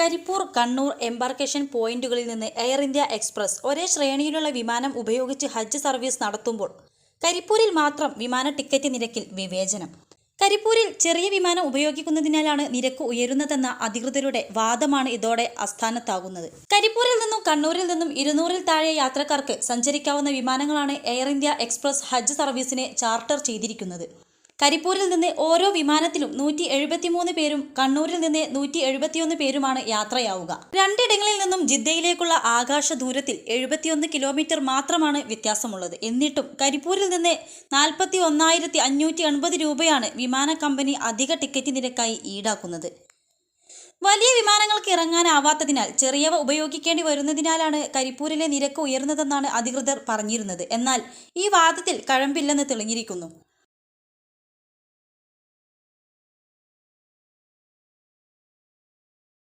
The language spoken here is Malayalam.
കരിപ്പൂർ കണ്ണൂർ എംബാർക്കേഷൻ പോയിന്റുകളിൽ നിന്ന് എയർ ഇന്ത്യ എക്സ്പ്രസ് ഒരേ ശ്രേണിയിലുള്ള വിമാനം ഉപയോഗിച്ച് ഹജ്ജ് സർവീസ് നടത്തുമ്പോൾ കരിപ്പൂരിൽ മാത്രം വിമാന ടിക്കറ്റ് നിരക്കിൽ വിവേചനം. കരിപ്പൂരിൽ ചെറിയ വിമാനം ഉപയോഗിക്കുന്നതിനാലാണ് നിരക്ക് ഉയരുന്നതെന്ന അധികൃതരുടെ വാദമാണ് ഇതോടെ അസ്ഥാനത്താകുന്നത് കരിപ്പൂരിൽ നിന്നും കണ്ണൂരിൽ നിന്നും ഇരുന്നൂറിൽ താഴെ യാത്രക്കാർക്ക് സഞ്ചരിക്കാവുന്ന വിമാനങ്ങളാണ് എയർ ഇന്ത്യ എക്സ്പ്രസ് ഹജ്ജ് സർവീസിനെ ചാർട്ടർ ചെയ്തിരിക്കുന്നത്. കരിപ്പൂരിൽ നിന്ന് ഓരോ വിമാനത്തിലും നൂറ്റി എഴുപത്തിമൂന്ന് പേരും കണ്ണൂരിൽ നിന്ന് നൂറ്റി എഴുപത്തിയൊന്ന് പേരുമാണ് യാത്രയാവുക. രണ്ടിടങ്ങളിൽ നിന്നും ജിദ്ദയിലേക്കുള്ള ആകാശ ദൂരത്തിൽ എഴുപത്തിയൊന്ന് കിലോമീറ്റർ മാത്രമാണ് വ്യത്യാസമുള്ളത്. എന്നിട്ടും കരിപ്പൂരിൽ നിന്ന് നാൽപ്പത്തി ഒന്നായിരത്തി അഞ്ഞൂറ്റി എൺപത് രൂപയാണ് വിമാന കമ്പനി അധിക ടിക്കറ്റ് നിരക്കായി ഈടാക്കുന്നത്. വലിയ വിമാനങ്ങൾക്ക് ഇറങ്ങാനാവാത്തതിനാൽ ചെറിയവ ഉപയോഗിക്കേണ്ടി വരുന്നതിനാലാണ് കരിപ്പൂരിലെ നിരക്ക് ഉയർന്നതെന്നാണ് അധികൃതർ പറഞ്ഞിരുന്നത്. എന്നാൽ ഈ വാദത്തിൽ കഴമ്പില്ലെന്ന് തെളിഞ്ഞിരിക്കുന്നു.